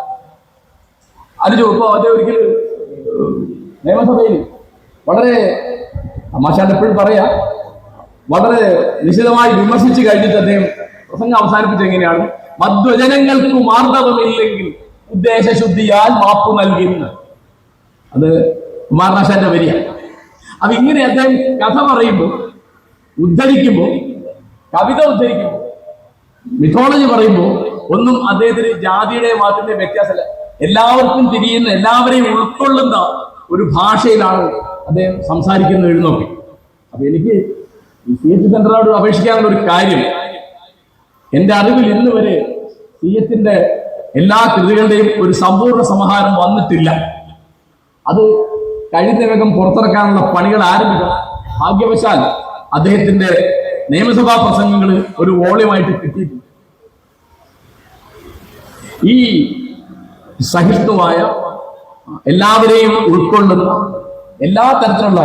അത് ചോദിപ്പോ അദ്ദേഹം ഒരിക്കലും നിയമസഭയിൽ വളരെ തമാശാണ്ട് എപ്പോഴും പറയാ വളരെ നിശിതമായി വിമർശിച്ച് കഴിഞ്ഞിട്ട് അദ്ദേഹം പ്രസംഗം അവസാനിപ്പിച്ചെങ്ങനെയാണ് മധ്വജനങ്ങൾക്ക് മാർദ്ദവമില്ലെങ്കിൽ ഉദ്ദേശശുദ്ധിയാൽ മാപ്പ് നൽകുന്നു അത് കുമാരനാശാന്റെ വരിക അപ്പൊ ഇങ്ങനെ അദ്ദേഹം കഥ പറയുമ്പോൾ ഉദ്ധരിക്കുമ്പോൾ കവിത ഉദ്ധരിക്കുമ്പോൾ മിഥോളജി പറയുമ്പോൾ ഒന്നും അദ്ദേഹത്തിന് ജാതിയുടെ മതത്തിന്റെ വ്യത്യാസമല്ല. എല്ലാവർക്കും തിരിയുന്ന എല്ലാവരെയും ഉൾക്കൊള്ളുന്ന ഒരു ഭാഷയിലാണ് അദ്ദേഹം സംസാരിക്കുന്നത് എഴുന്നോക്കി അപ്പൊ എനിക്ക് ഈ സി എച്ച് സെന്ററോട് അപേക്ഷിക്കാനുള്ള ഒരു കാര്യം എന്റെ അറിവിൽ ഇന്ന് വരെ സി എച്ചിന്റെ എല്ലാ കൃതികളുടെയും ഒരു സമ്പൂർണ സമാഹാരം വന്നിട്ടില്ല. അത് കഴിഞ്ഞ വേഗം പുറത്തിറക്കാനുള്ള പണികൾ ആരംഭിക്കണം ഭാഗ്യവശാൽ അദ്ദേഹത്തിന്റെ നിയമസഭാ പ്രസംഗങ്ങൾ ഒരു വോളിയമായിട്ട് കിട്ടിയിട്ടുണ്ട്. ഈ സഹിഷ്ണുവായ എല്ലാവരെയും ഉൾക്കൊള്ളുന്ന എല്ലാ തരത്തിലുള്ള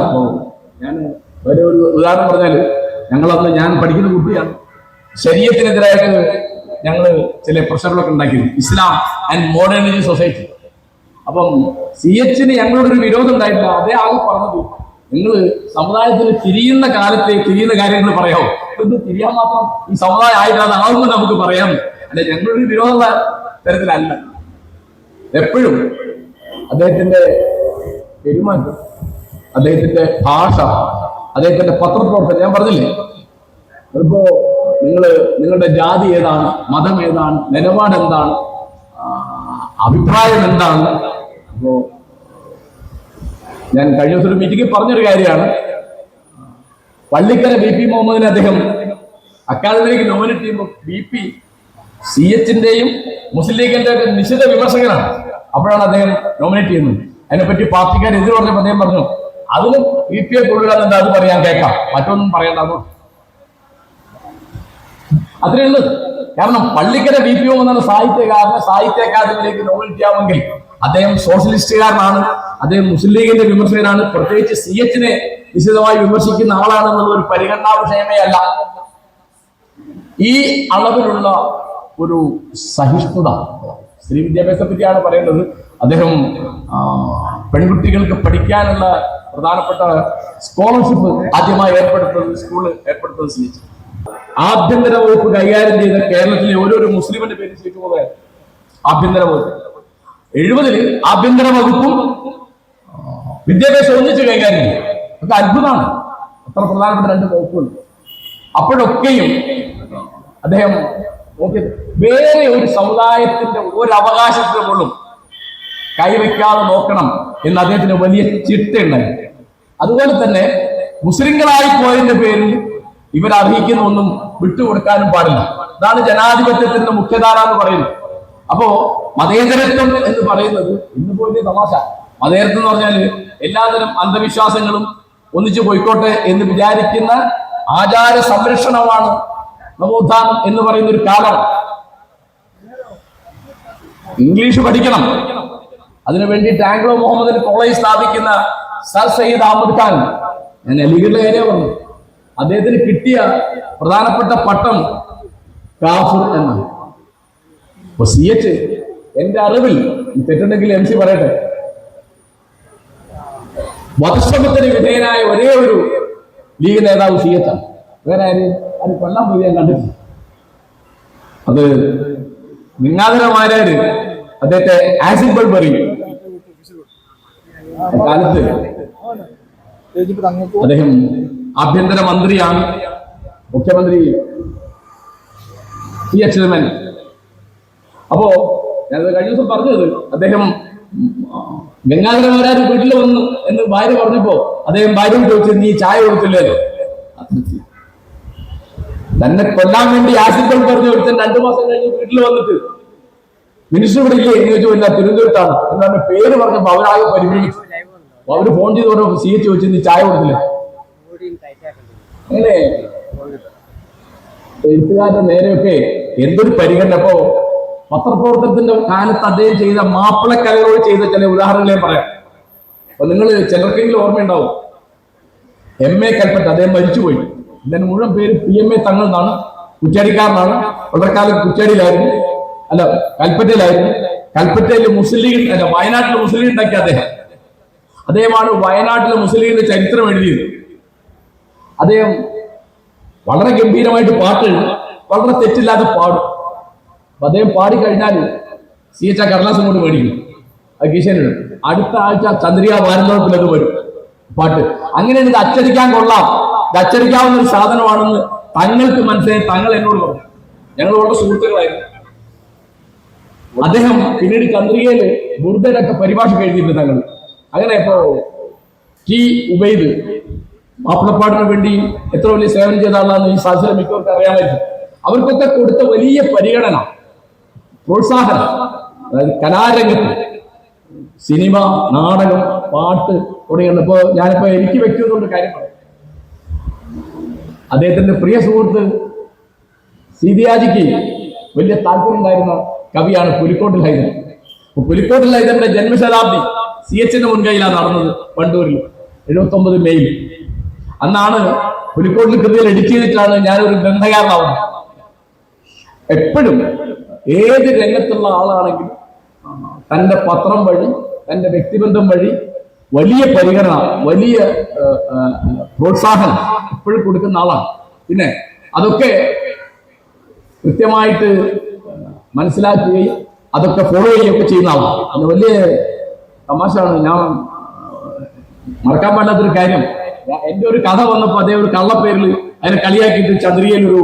ഞാൻ ഒരു ഉദാഹരണം പറഞ്ഞാൽ ഞങ്ങളന്ന് ഞാൻ പഠിക്കുന്ന കുട്ടിയാണ്. ശരീരത്തിനെതിരായിട്ട് ഞങ്ങൾ ചില പ്രഷറുകളൊക്കെ ഉണ്ടാക്കിയിരുന്നു. ഇസ്ലാം ആൻഡ് മോഡേണിറ്റി സൊസൈറ്റി അപ്പം സി എച്ചിന് ഞങ്ങളോടൊരു വിരോധം ഉണ്ടായിട്ടില്ല. അതേ ആകെ പറഞ്ഞത് നിങ്ങൾ സമുദായത്തിൽ തിരിയുന്ന കാലത്തെ തിരിയുന്ന കാര്യങ്ങൾ പറയാമോ ഇത് തിരിയാൻ മാത്രം ഈ സമുദായം ആയിട്ടാകുമ്പോൾ നമുക്ക് പറയാം. അല്ല ഞങ്ങളൊരു വിരോധമുള്ള തരത്തിലല്ല. എപ്പോഴും അദ്ദേഹത്തിന്റെ പെരുമാറ്റം അദ്ദേഹത്തിന്റെ ഭാഷ അദ്ദേഹത്തിന്റെ പത്രപ്രവർത്തനം ഞാൻ പറഞ്ഞില്ലേ? അതിപ്പോ നിങ്ങൾ നിങ്ങളുടെ ജാതി ഏതാണ്? മതം ഏതാണ്? നിലപാട് എന്താണ്? അഭിപ്രായം എന്താണ്? അപ്പോ ഞാൻ കഴിഞ്ഞ ദിവസം ഒരു മീറ്റിംഗിൽ പറഞ്ഞൊരു കാര്യമാണ്. പള്ളിക്കര ബി പി മുഹമ്മദിനെ അദ്ദേഹം അക്കാദമിക്ക് നോമിനേറ്റ് ചെയ്യുമ്പോൾ ബി പി സി എച്ചിന്റെയും മുസ്ലിം ലീഗിന്റെ ഒക്കെ നിശ്ചിത വിമർശകനാണ്. അപ്പോഴാണ് അദ്ദേഹം നോമിനേറ്റ് ചെയ്യുന്നത്. അതിനെപ്പറ്റി പാർട്ടിക്കാർ എതിർ പറഞ്ഞപ്പോൾ അദ്ദേഹം പറഞ്ഞു അതിലും ബി പി എ കൊള്ളുക അത് പറയാൻ കേൾക്കാം. മറ്റൊന്നും പറയണ്ടെന്നു അത്രേ കാരണം പള്ളിക്കര ബി പി ഒ എന്ന സാഹിത്യകാരന് സാഹിത്യ അക്കാദമിയിലേക്ക് നോമിനേറ്റ് ചെയ്യാമെങ്കിൽ അദ്ദേഹം സോഷ്യലിസ്റ്റുകാരനാണ് അദ്ദേഹം മുസ്ലിം ലീഗിന്റെ വിമർശകനാണ്. പ്രത്യേകിച്ച് സി എച്ചിനെ വിശദമായി വിമർശിക്കുന്ന ആളാണെന്നുള്ള ഒരു പരിഗണനാ വിഷയമേ അല്ല. ഈ അളവിലുള്ള ഒരു സഹിഷ്ണുത സ്ത്രീ വിദ്യാഭ്യാസത്തെ പറ്റിയാണ് പറയുന്നത്. അദ്ദേഹം പെൺകുട്ടികൾക്ക് പഠിക്കാനുള്ള പ്രധാനപ്പെട്ട സ്കോളർഷിപ്പ് ആദ്യമായി ഏർപ്പെടുത്തുന്നത് സ്കൂളിൽ ഏർപ്പെടുത്തുന്നത് സി എച്ച് ആഭ്യന്തര വകുപ്പ് കൈകാര്യം ചെയ്ത കേരളത്തിലെ ഓരോരോ മുസ്ലിമിന്റെ പേര് പോലെ ആഭ്യന്തര വകുപ്പ്. എഴുപതിൽ ആഭ്യന്തര വകുപ്പും വിദ്യാഭ്യാസം ഒന്നിച്ച് കൈകാര്യം ചെയ്യും. അതൊക്കെ അത്ഭുതമാണ്. അത്ര പ്രധാനപ്പെട്ട രണ്ട് വകുപ്പുകൾ. അപ്പോഴൊക്കെയും അദ്ദേഹം വേറെ ഒരു സമുദായത്തിന്റെ ഒരു അവകാശത്തിന് പോലും കൈവയ്ക്കാതെ നോക്കണം എന്ന് അദ്ദേഹത്തിന് വലിയ ചിട്ടയുണ്ടായി. അതുപോലെ തന്നെ മുസ്ലിങ്ങളായി പോയതിന്റെ പേരിൽ ഇവർ അർഹിക്കുന്ന ഒന്നും വിട്ടുകൊടുക്കാനും പാടില്ല. അതാണ് ജനാധിപത്യത്തിന്റെ മുഖ്യധാര എന്ന് പറയുന്നത്. അപ്പോ മതേതരത്വം എന്ന് പറയുന്നത് ഇന്ന് പോലെ തമാശ. മതേതരത്വം എന്ന് പറഞ്ഞാൽ എല്ലാതരം അന്ധവിശ്വാസങ്ങളും ഒന്നിച്ചു പോയിക്കോട്ടെ എന്ന് വിചാരിക്കുന്ന ആചാര സംരക്ഷണമാണ് നവോത്ഥാനം എന്ന് പറയുന്ന ഒരു കാലം. ഇംഗ്ലീഷ് പഠിക്കണം. അതിനു വേണ്ടിയിട്ട് ആംഗ്ലോ മുഹമ്മദിന് കോളേജ് സ്ഥാപിക്കുന്ന സർ സയ്യിദ് അഹമ്മദ് ഖാൻ. ഞാൻ അലിഗഡിലെ ഏരിയ പറഞ്ഞു. അദ്ദേഹത്തിന് കിട്ടിയ പ്രധാനപ്പെട്ട പട്ടം കാഫർ എന്നാണ്. അപ്പൊ സി എച്ച് എന്റെ അറിവിൽ തെറ്റുണ്ടെങ്കിൽ എം സി പറയട്ടെ. വധശ്രമത്തിന് വിധേയനായ ഒരേ ഒരു ലീഗ് നേതാവ് സി എച്ച് ആണ്. വേറെ ആരും? അത് കൊല്ലാൻ പോയി ഞാൻ കണ്ടിട്ടില്ല. അത് ഗംഗാധരമാരാര് അദ്ദേഹത്തെ ആസിഡ് ബൾബ് എറിയും കാലത്ത് അദ്ദേഹം ആഭ്യന്തര മന്ത്രിയാണ് മുഖ്യമന്ത്രി സി അച്യുതമൻ അപ്പോ ഞാനത് കഴിഞ്ഞ ദിവസം പറഞ്ഞത് അദ്ദേഹം ഗംഗാധരമാരാര് വീട്ടിൽ വന്നു എന്ന് ഭാര്യ പറഞ്ഞപ്പോ അദ്ദേഹം ഭാര്യയോട് ചോദിച്ചു നീ ചായ കൊടുത്തില്ലേ? തന്നെ കൊല്ലാൻ വേണ്ടി ആശുപത്രി പറഞ്ഞു ഒരുത്തൻ രണ്ടു മാസം കഴിഞ്ഞ് വീട്ടിൽ വന്നിട്ട് മിനിസ്റ്റർ ഇവിടെ എന്ന് ചോദിച്ചു ഇല്ല തിരുവനന്തപുരത്താണ്. പേര് പറഞ്ഞപ്പോ അവരാകെ പരിഭ്രമിച്ചു. അവർ ഫോൺ ചെയ്ത് പറഞ്ഞപ്പോ സി എച്ച് ചോദിച്ചു നീ ചായ കൊടുത്തില്ലേ? അങ്ങനെ എഴുത്തുകാരുടെ നേരെയൊക്കെ എന്തൊരു പരിഗണന? അപ്പോ പത്രപ്രവർത്തനത്തിന്റെ കാലത്ത് അദ്ദേഹം ചെയ്ത മാപ്പിളക്കലകളോട് ചെയ്ത ചില ഉദാഹരണങ്ങൾ ഞാൻ പറയാം. അപ്പൊ നിങ്ങൾ ചിലർക്കെങ്കിലും ഓർമ്മയുണ്ടാവും. എം എ കൽപ്പറ്റ അദ്ദേഹം മരിച്ചുപോയി. ഇതിന്റെ മുഴുവൻ പേര് പി എം എ തങ്ങൾ എന്നാണ് കുറ്റാടിക്കാരനാണ് വളരെ കാലം കുറ്റാടിയിലായിരുന്നു അല്ല കൽപ്പറ്റയിലായിരുന്നു. കൽപ്പറ്റയിൽ മുസ്ലിം ലീഗ് അല്ല വയനാട്ടിലെ മുസ്ലിം ലീഗ് ഉണ്ടാക്കിയ അദ്ദേഹം. അദ്ദേഹമാണ് വയനാട്ടിലെ മുസ്ലിം ലീഗിന്റെ ചരിത്രം എഴുതിയത്. അദ്ദേഹം വളരെ ഗംഭീരമായിട്ട് പാട്ട് വളരെ തെറ്റില്ലാതെ പാടും. അപ്പൊ അദ്ദേഹം പാടിക്കഴിഞ്ഞാൽ സി എച്ച് ആ കടലാസം കൊണ്ട് മേടിക്കും. അത് കീശനിടും അടുത്ത ആഴ്ച ചന്ദ്രിക അത് വരും. പാട്ട്. അങ്ങനെ ഇത് അച്ചടിക്കാൻ കൊള്ളാം. ഇത് അച്ചടിക്കാവുന്ന ഒരു സാധനമാണെന്ന് തങ്ങൾക്ക് മനസ്സിലായി തങ്ങൾ എന്നോട് പറഞ്ഞു. ഞങ്ങൾ വളരെ സുഹൃത്തുക്കളായിരുന്നു. അദ്ദേഹം പിന്നീട് ചന്ദ്രികയിൽ ബുർദനൊക്കെ പരിഭാഷ എഴുതിയിട്ടുണ്ട് തങ്ങൾ. അങ്ങനെ ഇപ്പോ ടി ഉബൈദ് മാപ്പിളപ്പാടിന് വേണ്ടി എത്ര വലിയ സേവനം ചെയ്ത ആളാണെന്ന് ഈ സാഹചര്യം മിക്കവർക്ക് അറിയാമായിരിക്കും. അവർക്കൊക്കെ കൊടുത്ത വലിയ പരിഗണന പ്രോത്സാഹനം അതായത് കലാരംഗത്ത്. സിനിമ നാടകം പാട്ട് തുടങ്ങിയുള്ള ഇപ്പോ ഞാനിപ്പോ എനിക്ക് വ്യക്തികളുടെ കാര്യം അദ്ദേഹത്തിന്റെ പ്രിയ സുഹൃത്ത് സീതിയാജിക്ക് വലിയ താല്പര്യം ഉണ്ടായിരുന്ന കവിയാണ് പുലിക്കോട്ടിൽ അപ്പൊ പുലിക്കോട്ടിൽ ഹൈദറിന്റെ ജന്മശതാബ്ദി സി എച്ചിന്റെ മുൻകൈയിലാണ് നടന്നത് വണ്ടൂരിൽ എഴുപത്തി ഒമ്പത് മെയ്യിൽ. അന്നാണ് പുലിക്കോട്ടിൽ കൃതിയിൽ എഡിറ്റ് ചെയ്തിട്ടാണ് ഞാനൊരു ഗ്രന്ഥകാരനാവുന്നത്. എപ്പോഴും ഏത് രംഗത്തുള്ള ആളാണെങ്കിലും തന്റെ പത്രം വഴി തന്റെ വ്യക്തിബന്ധം വഴി വലിയ പരിഗണന വലിയ പ്രോത്സാഹനം എപ്പോഴും കൊടുക്കുന്ന ആളാണ്. പിന്നെ അതൊക്കെ കൃത്യമായിട്ട് മനസ്സിലാക്കുകയും അതൊക്കെ ഫോളോ ചെയ്യുകയൊക്കെ ചെയ്യുന്ന ആളാണ്. അത് വലിയ തമാശയാണ്. ഞാൻ മറക്കാൻ പാടാത്തൊരു കാര്യം. എന്റെ ഒരു കഥ വന്നപ്പോ അതേ ഒരു കള്ളപ്പേരിൽ അതിനെ കളിയാക്കിയിട്ട് ചന്ദ്രികയിൽ ഒരു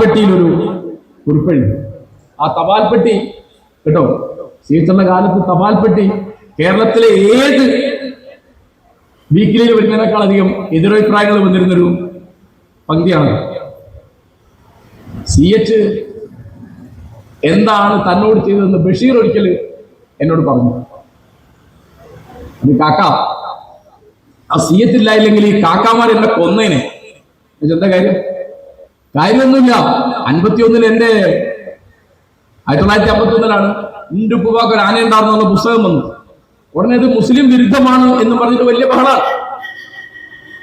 പെട്ടിയിലൊരു കുറിപ്പഴി ആ ആ തപാൽപ്പെട്ടി കേട്ടോ സീറ്റുള്ള കാലത്ത് തപാൽപ്പെട്ടി കേരളത്തിലെ ഏത് വീക്കിലിയിൽ വരുന്നതിനേക്കാൾ അധികം എതിരഭിപ്രായങ്ങൾ വന്നിരുന്നൊരു പങ്ക്തിയാണ്. സി എച്ച് എന്താണ് തന്നോട് ചെയ്തതെന്ന് ബഷീർ ഒരിക്കൽ എന്നോട് പറഞ്ഞു. കാക്ക ആ സി എച്ച് ഇല്ലായില്ലെങ്കിൽ ഈ കാക്കാമാർ എന്നെ കൊന്നേനെ. എന്താ കാര്യം? കാര്യമൊന്നുമില്ല. അൻപത്തിയൊന്നിൽ എന്റെ ആയിരത്തി തൊള്ളായിരത്തി അമ്പത്തി ഒന്നിലാണ് ഇന്റെ ഉപ്പുവാക്ക് ഒരു ആനയുണ്ടാർന്നുള്ള പുസ്തകം വന്നു ഉടനെ ഇത് മുസ്ലിം വിരുദ്ധമാണ് എന്ന് പറഞ്ഞിട്ട് വലിയ ബഹളാണ്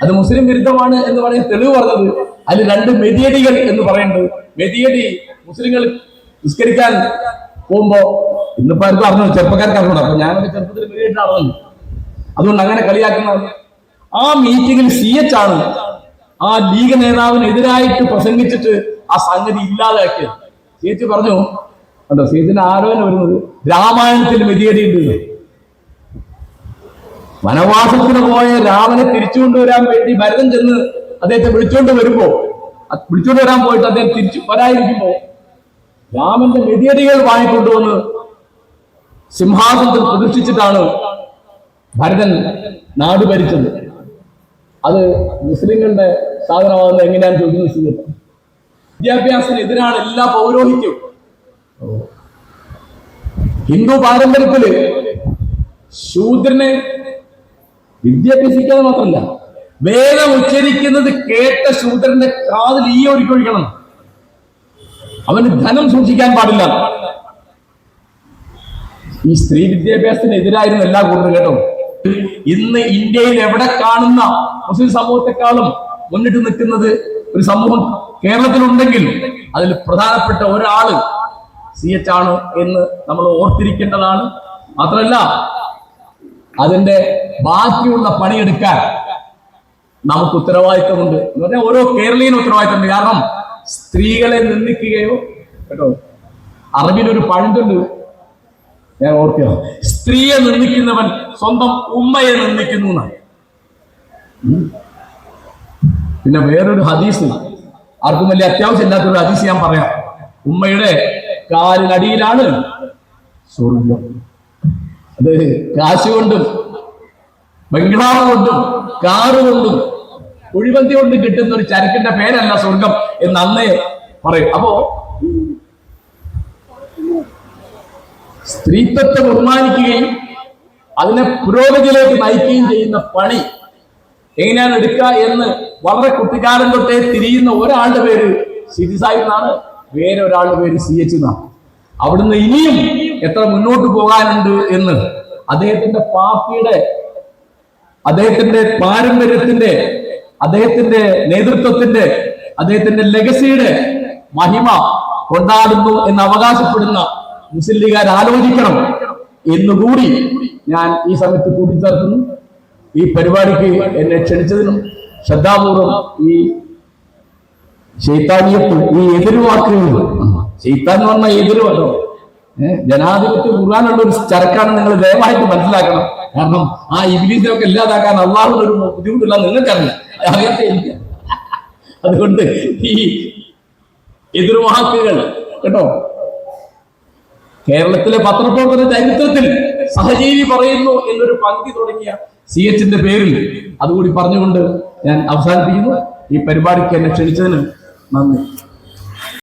അത് മുസ്ലിം വിരുദ്ധമാണ് എന്ന് പറഞ്ഞ് തെളിവ് പറഞ്ഞത് അതിൽ രണ്ട് മെതിയടികൾ എന്ന് പറയുന്നത് മെതിയടി മുസ്ലിങ്ങൾ നിസ്കരിക്കാൻ പോകുമ്പോ ഇന്നിപ്പോ ആർക്കും അറിഞ്ഞു ചെറുപ്പക്കാർക്ക് അറിഞ്ഞൂടാ. അപ്പൊ ഞാനൊക്കെ ചെറുപ്പത്തിൽ മെതിയായിട്ട് അറിഞ്ഞു അതുകൊണ്ട് അങ്ങനെ കളിയാക്കുന്ന ആ മീറ്റിംഗിൽ സി എച്ച് ആണ്. ആ ലീഗ് നേതാവിനെതിരായിട്ട് പ്രസംഗിച്ചിട്ട് ആ സംഗതി ഇല്ലാതാക്കിയത്. സി എച്ച് പറഞ്ഞു കണ്ടോ സി എച്ചിന്റെ ആരോപണം വരുന്നത് രാമായണത്തിൽ എന്ന്. വനവാസത്തിന് പോയ രാമനെ തിരിച്ചു കൊണ്ടുവരാൻ വേണ്ടി ഭരതൻ ചെന്ന് അദ്ദേഹത്തെ വിളിച്ചുകൊണ്ട് വരുമ്പോ വിളിച്ചുകൊണ്ട് വരാൻ പോയിട്ട് അദ്ദേഹം തിരിച്ചു വരാതിരിക്കുമ്പോ രാമന്റെ മെതിയടികൾ വാങ്ങിക്കൊണ്ടുവന്ന് സിംഹാസനത്തിൽ പ്രതിഷ്ഠിച്ചിട്ടാണ് ഭരതൻ നാട് ഭരിച്ചത്. അത് മുസ്ലിങ്ങളുടെ സാധനമാകുന്നത് എങ്ങനെയാണ് ചോദ്യം ചെയ്യുന്നത് വിദ്യാഭ്യാസത്തിന് എതിരാണ് എല്ലാ പൗരോഹിത്യവും ഹിന്ദു പാരമ്പര്യത്തിൽ ശൂദ്രനെ വിദ്യാഭ്യസിക്കാതെ മാത്രമല്ല വേദം ഉച്ചരിക്കുന്നത് കേട്ട ശൂദ്രന്റെ കാതിൽ ഈ ഒരുക്കൊഴിക്കണം അവന് ധനം സൂക്ഷിക്കാൻ പാടില്ല. ഈ സ്ത്രീ വിദ്യാഭ്യാസത്തിന് എതിരായിരുന്നു എല്ലാ കൂടുതലും കേട്ടോ. ഇന്ന് ഇന്ത്യയിൽ എവിടെ കാണുന്ന മുസ്ലിം സമൂഹത്തെക്കാളും മുന്നിട്ട് നിൽക്കുന്നത് ഒരു സമൂഹം കേരളത്തിലുണ്ടെങ്കിൽ അതിൽ പ്രധാനപ്പെട്ട ഒരാൾ സി എച്ച് ആണ് എന്ന് നമ്മൾ ഓർത്തിരിക്കേണ്ടതാണ്. മാത്രമല്ല അതിന്റെ ബാക്കിയുള്ള പണിയെടുക്കാൻ നമുക്ക് ഉത്തരവാദിത്തമുണ്ട് എന്ന് പറഞ്ഞാൽ ഓരോ കേരളീയനും ഉത്തരവാദിത്തമുണ്ട് കാരണം സ്ത്രീകളെ നിന്ദിക്കുകയോ കേട്ടോ അറബിലൊരു പണ്ടുണ്ട് ഞാൻ ഓർക്കുക സ്ത്രീയെ നിന്ദിക്കുന്നവൻ സ്വന്തം ഉമ്മയെ നിന്ദിക്കുന്നു എന്നാണ്. പിന്നെ വേറൊരു ഹദീസ് ആർക്കും വലിയ അത്യാവശ്യം ഇല്ലാത്തൊരു ഹദീസ് ഞാൻ പറയാം. ഉമ്മയുടെ കാലിനടിയിലാണ് സ്വർഗം. അത് കാശ് കൊണ്ടും ബംഗ്ലാവ് കൊണ്ടും കാറ് കൊണ്ടും കുഴിമന്തി കൊണ്ട് കിട്ടുന്ന ഒരു ചരക്കിന്റെ പേരല്ല സ്വർഗം എന്ന് അന്നേ പറയും. അപ്പോ സ്ത്രീത്വത്തെ ബഹുമാനിക്കുകയും അതിനെ പുരോഗതിയിലേക്ക് നയിക്കുകയും ചെയ്യുന്ന പണി എങ്ങനെയാണ് എടുക്കുക എന്ന് വളരെ കുട്ടിക്കാലം തൊട്ടേ തിരിയുന്ന ഒരാളുടെ പേര് സിരി സാഹിബ് എന്നാണ്. വേറെ ഒരാളുടെ പേര് സി എച്ച് എന്നാണ്. അവിടുന്ന് ഇനിയും എത്ര മുന്നോട്ട് പോകാനുണ്ട് എന്ന് അദ്ദേഹത്തിന്റെ പാർട്ടിയുടെ അദ്ദേഹത്തിന്റെ പാരമ്പര്യത്തിന്റെ അദ്ദേഹത്തിന്റെ നേതൃത്വത്തിന്റെ അദ്ദേഹത്തിന്റെ ലെഗസിയുടെ മഹിമ കൊണ്ടാടുന്നു എന്ന് അവകാശപ്പെടുന്ന മുസ്ലിം ലീഗുകാർ ആലോചിക്കണം എന്നുകൂടി ഞാൻ ഈ സമയത്ത് കൂട്ടിച്ചേർക്കുന്നു. ഈ പരിപാടിക്ക് എന്നെ ക്ഷണിച്ചതിനും ശ്രദ്ധാപൂർവം ഈ ശൈത്താനിയത്ത് ഈ എതിരുവാക്കുകൾ ശൈത്താൻ എന്ന് പറഞ്ഞാൽ എതിരുവല്ലോ ജനാധിപത്യ ഒരു ചരക്കാണ് നിങ്ങൾ ദയവായിട്ട് മനസ്സിലാക്കണം. കാരണം ആ ഇബിലീസിനൊക്കെ ഇല്ലാതാക്കാൻ അള്ളാഹുള്ള ഒരു ബുദ്ധിമുട്ടില്ല നിങ്ങൾക്കറിയില്ല അറിയാത്ത അതുകൊണ്ട് ഈ എതിർവാക്കുകൾ കേട്ടോ? കേരളത്തിലെ പത്രപ്രവർത്തന ചരിത്രത്തിൽ സഹജീവി പറയുന്നു എന്നൊരു പങ്ക്തി തുടങ്ങിയ സി എച്ചിന്റെ പേരിൽ അതുകൂടി പറഞ്ഞുകൊണ്ട് ഞാൻ അവസാനിപ്പിക്കുന്നു. ഈ പരിപാടിക്ക് എന്നെ ക്ഷണിച്ചതിന് നന്ദി.